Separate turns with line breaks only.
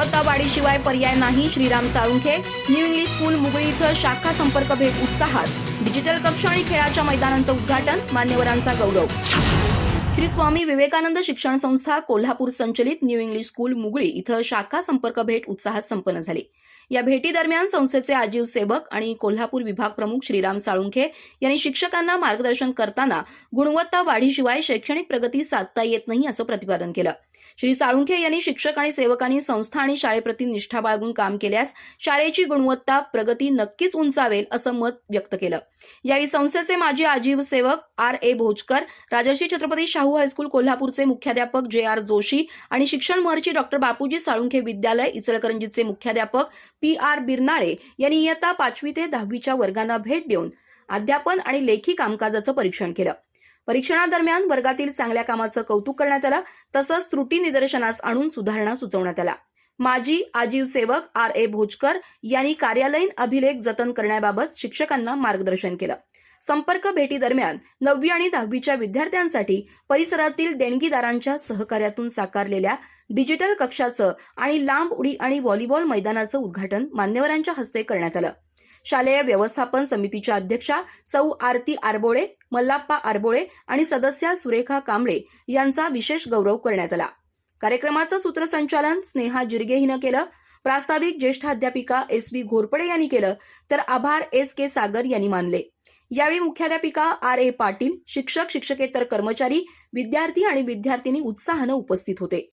गुणवत्ता पर्याय नाही Shriram Salunkhe. New English school Mugali इथं शाखा संपर्क भेट उत्साहात. डिजिटल कक्ष आणि खेळाच्या मैदानांचं उद्घाटन मान्यवरांचा गौरव. श्री स्वामी विवेकानंद शिक्षण संस्था कोल्हापूर संचलित न्यू इंग्लिश स्कूल मुगळी इथं शाखा संपर्क भेट उत्साहात संपन्न झाली. या भेटीदरम्यान संस्थेचे आजीव सेवक आणि कोल्हापूर विभाग प्रमुख श्रीराम साळुंखे यांनी शिक्षकांना मार्गदर्शन करताना गुणवत्ता वाढीशिवाय शैक्षणिक प्रगती साधता येत नाही असं प्रतिपादन केलं. श्री साळुंखे यांनी शिक्षक आणि सेवकांनी संस्था आणि शाळेप्रती निष्ठा बाळगून काम केल्यास शाळेची गुणवत्ता प्रगती नक्कीच उंचावेल असं मत व्यक्त केलं. यावेळी संस्थेचे माजी आजीव सेवक R A Bhojkar Rajarshi Chhatrapati Shahu Shahu high school कोल्हापूरचे मुख्याध्यापक जे आर जोशी आणि शिक्षण महर्षी डॉक्टर बापूजी साळुंखे विद्यालय इचलकरंजीचे मुख्याध्यापक पी आर बिरनाळे यांनी इयत्ता पाचवी ते दहावीच्या वर्गांना भेट देऊन अध्यापन आणि लेखी कामकाजाचं परीक्षण केलं. परीक्षणादरम्यान वर्गातील चांगल्या कामाचं कौतुक करण्यात आलं तसंच त्रुटी निदर्शनास आणून सुधारणा सुचवण्यात आल्या. माजी आजीव सेवक आर ए भोजकर यांनी कार्यालयीन अभिलेख जतन करण्याबाबत शिक्षकांना मार्गदर्शन केलं. संपर्क भेटी दरम्यान नववी आणि दहावीच्या विद्यार्थ्यांसाठी परिसरातील देणगीदारांच्या सहकार्यातून साकारलेल्या डिजिटल कक्षाचं आणि लांब उडी आणि व्हॉलीबॉल मैदानाचं उद्घाटन मान्यवरांच्या हस्ते करण्यात आलं. शालेय व्यवस्थापन समितीच्या अध्यक्षा सौ आरती आरबोळे मल्लाप्पा आरबोळे आणि सदस्या सुरेखा कांबळे यांचा विशेष गौरव करण्यात आला. कार्यक्रमाचं सूत्रसंचालन स्नेहा जिरगे हिनं केलं. प्रास्ताविक ज्येष्ठ अध्यापिका एस व्ही घोरपडे यांनी केलं. तर आभार एस के सागर यांनी मानले. यावेळी मुख्याध्यापिका आर ए पाटील शिक्षक शिक्षकेतर कर्मचारी विद्यार्थी आणि विद्यार्थिनी उत्साहानं उपस्थित होते.